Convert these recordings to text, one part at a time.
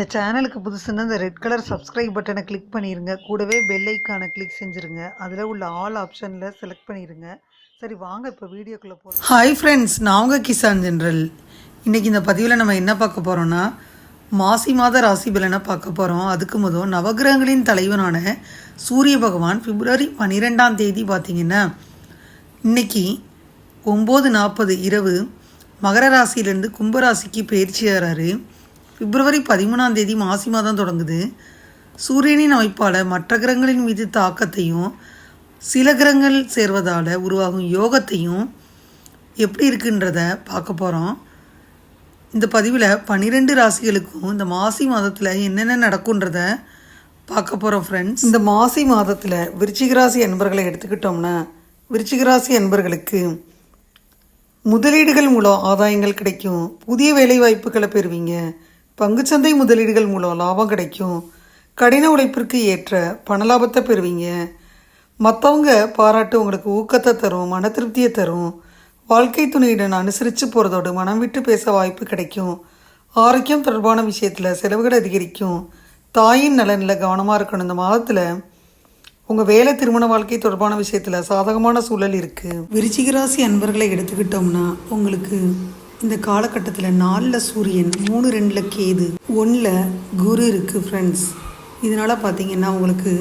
இந்த சேனலுக்கு புதுசுன்னா இந்த ரெட் கலர் சப்ஸ்கிரைப் பட்டனை கிளிக் பண்ணிடுங்க கூடவே பெல் ஐக்கானை கிளிக் செஞ்சுருங்க. அதில் உள்ள ஆல் ஆப்ஷனில் செலக்ட் பண்ணிடுங்க சரி வாங்க இப்போ வீடியோக்குள்ளே போகலாம் ஹாய் ஃப்ரெண்ட்ஸ் நான் உங்கள் கிசான் ஜென்ரல் இன்றைக்கி இந்த பதிவில் நம்ம என்ன பார்க்க போகிறோன்னா மாசி மாத ராசி பலனை பார்க்க போகிறோம் அதுக்கு முதல் நவகிரகங்களின் தலைவனான சூரிய பகவான் பிப்ரவரி பன்னிரெண்டாம் தேதி பார்த்தீங்கன்னா இன்னைக்கு ஒம்பது நாற்பது இரவு மகர ராசியிலேருந்து கும்பராசிக்கு பயிற்சி ஆகிறாரு பிப்ரவரி பதிமூணாம் தேதி மாசி மாதம் தொடங்குது. சூரியனின் அமைப்பால் மற்ற கிரகங்களின் மீது தாக்கத்தையும் சில கிரகங்கள் சேர்வதால் உருவாகும் யோகத்தையும் எப்படி இருக்குன்றத பார்க்க போகிறோம் இந்த பதிவில் பன்னிரெண்டு ராசிகளுக்கும் இந்த மாசி மாதத்தில் என்னென்ன நடக்குன்றத பார்க்க போகிறோம் ஃப்ரெண்ட்ஸ் இந்த மாசி மாதத்தில் விருச்சிக ராசி அன்பர்களை எடுத்துக்கிட்டோம்னா விருச்சிக ராசி அன்பர்களுக்கு முதலீடுகள் மூலம் ஆதாயங்கள் கிடைக்கும். புதிய வேலை வாய்ப்புகளை பெறுவீங்க. பங்குச்சந்தை முதலீடுகள் மூலம் லாபம் கிடைக்கும். கடின உழைப்பிற்கு ஏற்ற பண லாபத்தை பெறுவீங்க. மற்றவங்க பாராட்டு உங்களுக்கு ஊக்கத்தை தரும் மன திருப்தியை தரும். வாழ்க்கை துணையுடன் அனுசரித்து போகிறதோடு மனம் விட்டு பேச வாய்ப்பு கிடைக்கும். ஆரோக்கியம் தொடர்பான விஷயத்தில் செலவுகள் அதிகரிக்கும். தாயின் நலனில் கவனமாக இருக்கணும். இந்த மாதத்தில் உங்கள் வேலை திருமண வாழ்க்கை தொடர்பான விஷயத்தில் சாதகமான சூழல் இருக்குது விருச்சிகராசி அன்பர்களை எடுத்துக்கிட்டோம்னா உங்களுக்கு இந்த காலகட்டத்தில் நாலில் சூரியன் மூணு ரெண்டில் கேது ஒன்றில் குரு இருக்குது ஃப்ரெண்ட்ஸ் இதனால் பார்த்தீங்கன்னா உங்களுக்கு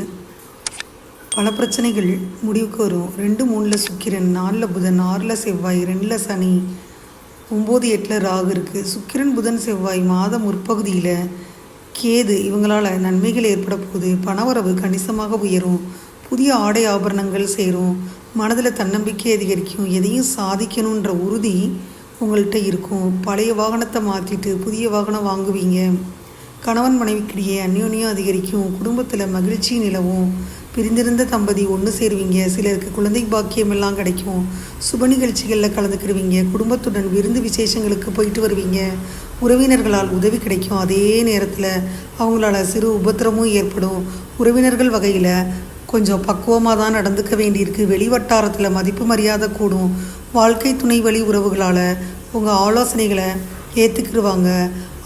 பல பிரச்சனைகள் முடிவுக்கு வரும். ரெண்டு மூணில் சுக்கிரன் நாலில் புதன் ஆறில் செவ்வாய் ரெண்டில் சனி ஒம்பது எட்டில் ராகு இருக்குது சுக்கிரன் புதன் செவ்வாய் மாதம் முற்பகுதியில் கேது இவங்களால் நன்மைகள் ஏற்பட போகுது. பணவரவு கணிசமாக உயரும். புதிய ஆடை ஆபரணங்கள் சேரும். மனதில் தன்னம்பிக்கை அதிகரிக்கும். எதையும் சாதிக்கணுன்ற உறுதி உங்கள்கிட்ட இருக்கும். பழைய வாகனத்தை மாற்றிட்டு புதிய வாகனம் வாங்குவீங்க. கணவன் மனைவிக்கிடையே அந்யோன்யம் அதிகரிக்கும். குடும்பத்தில் மகிழ்ச்சி நிலவும். பிரிந்திருந்த தம்பதி ஒன்று சேருவீங்க. சிலருக்கு குழந்தை பாக்கியம் எல்லாம் கிடைக்கும். சுப நிகழ்ச்சிகளில் கலந்துக்கிடுவீங்க. குடும்பத்துடன் விருந்து விசேஷங்களுக்கு போயிட்டு வருவீங்க. உறவினர்களால் உதவி கிடைக்கும். அதே நேரத்தில் அவங்களால சிறு உபத்திரமும் ஏற்படும். உறவினர்கள் வகையில் கொஞ்சம் பக்குவமாக தான் நடந்துக்க வேண்டியிருக்கு. வெளிவட்டாரத்தில் மதிப்பு மரியாதை கூடும். வாழ்க்கை துணை வழி உறவுகளால் உங்கள் ஆலோசனைகளை ஏற்றுக்கிடுவாங்க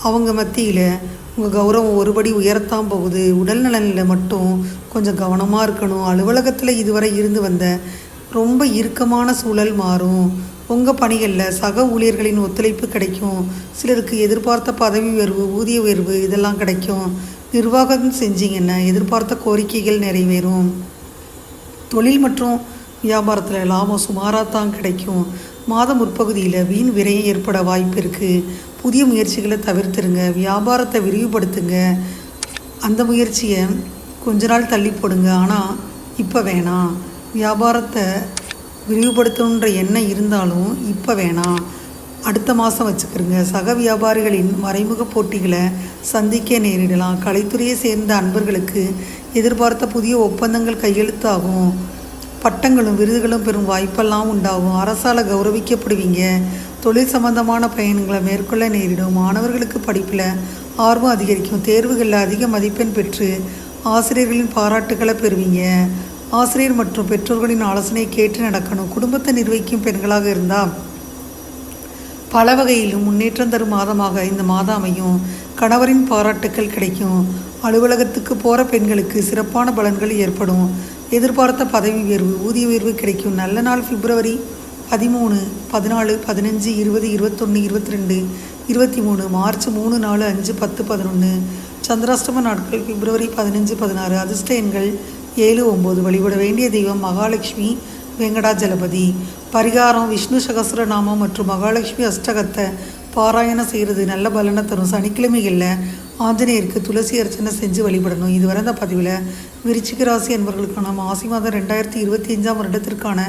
அவங்க மத்தியில் உங்கள் கௌரவம் ஒருபடி உயரத்தான் போகுது. உடல் நலனில் மட்டும் கொஞ்சம் கவனமாக இருக்கணும். அலுவலகத்தில் இதுவரை இருந்து வந்த ரொம்ப இறுக்கமான சூழல் மாறும். உங்கள் பணிகளில் சக ஊழியர்களின் ஒத்துழைப்பு கிடைக்கும். சிலருக்கு எதிர்பார்த்த பதவி உயர்வு ஊதிய உயர்வு இதெல்லாம் கிடைக்கும். நிர்வாகம் செஞ்சிங்கன்னா எதிர்பார்த்த கோரிக்கைகள் நிறைவேறும். தொழில் மற்றும் வியாபாரத்தில் லாபம் சுமாராக தான் கிடைக்கும். மாதம் முற்பகுதியில் வீண் விரையும் ஏற்பட வாய்ப்பு இருக்குது புதிய முயற்சிகளை தவிர்த்துருங்க. வியாபாரத்தை விரிவுபடுத்துங்க. அந்த முயற்சியை கொஞ்ச நாள் தள்ளி போடுங்க. ஆனால் இப்போ வேணாம். வியாபாரத்தை விரிவுபடுத்தணுன்ற எண்ணம் இருந்தாலும் இப்போ வேணாம். அடுத்த மாதம் வச்சுக்கிறோங்க சக வியாபாரிகளின் மறைமுக போட்டிகளை சந்திக்க நேரிடலாம். கலைத்துறையை சேர்ந்த அன்பர்களுக்கு எதிர்பார்த்த புதிய ஒப்பந்தங்கள் கையெழுத்தாகும். பட்டங்களும் விருதுகளும் பெறும் வாய்ப்பெல்லாம் உண்டாகும். அரசால் கௌரவிக்கப்படுவீங்க. தொழில் சம்பந்தமான பயணங்களை மேற்கொள்ள நேரிடும். மாணவர்களுக்கு படிப்பில் ஆர்வம் அதிகரிக்கும். தேர்வுகளில் அதிக மதிப்பெண் பெற்று ஆசிரியர்களின் பாராட்டுகளை பெறுவீங்க. ஆசிரியர் மற்றும் பெற்றோர்களின் ஆலோசனை கேட்டு நடக்கணும். குடும்பத்தை நிர்வகிக்கும் பெண்களாக இருந்தால் பல வகையிலும் முன்னேற்றம் தரும் மாதமாக இந்த மாதம் அமையும். கணவரின் பாராட்டுக்கள் கிடைக்கும். அலுவலகத்துக்கு போகிற பெண்களுக்கு சிறப்பான பலன்கள் ஏற்படும். எதிர்பார்த்த பதவி உயர்வு ஊதிய உயர்வு கிடைக்கும். நல்ல நாள் பிப்ரவரி பதிமூணு பதினாலு பதினஞ்சு இருபது இருபத்தொன்று இருபத்தி ரெண்டு இருபத்தி மூணு மார்ச் மூணு நாலு அஞ்சு பத்து பதினொன்று சந்திராஷ்டம நாட்கள் பிப்ரவரி பதினஞ்சு பதினாறு அதிர்ஷ்ட எண்கள் ஏழு ஒம்பது வழிபட வேண்டிய தெய்வம் மகாலட்சுமி வெங்கடாஜலபதி. பரிகாரம் விஷ்ணு சகசிரநாமம் மற்றும் மகாலட்சுமி அஷ்டகத்தை பாராயணம் செய்கிறது. நல்ல பலனை தரும். சனிக்கிழமைகளில் ஆஞ்சநேயருக்கு துளசி அர்ச்சனை செஞ்சு வழிபடணும். இதுவரை இந்த பதிவில் விருச்சிக ராசி என்பவர்களுக்கான மாசி மாதம் ரெண்டாயிரத்தி இருபத்தி அஞ்சாம் வருடத்திற்கான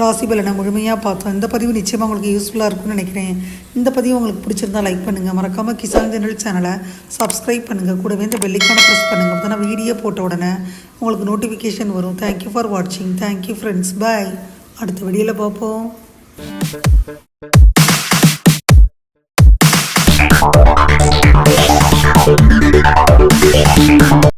ராசி பலனை முழுமையாக பார்த்தோம். இந்த பதிவு நிச்சயமாக உங்களுக்கு யூஸ்ஃபுல்லாக இருக்கும்னு நினைக்கிறேன். இந்த பதிவு உங்களுக்கு பிடிச்சிருந்தா லைக் பண்ணுங்கள் மறக்காமல் கிசான் ஜெனரல் சேனலை சப்ஸ்கிரைப் பண்ணுங்கள் கூடவே இந்த பெல்லிக்கான ப்ரெஸ் பண்ணுங்கள் அப்போ வீடியோ போட்ட உடனே உங்களுக்கு நோட்டிஃபிகேஷன் வரும். தேங்க்யூ ஃபார் வாட்சிங் தேங்க்யூ ஃப்ரெண்ட்ஸ் பாய் அடுத்த வீடியோவில் பார்ப்போம்.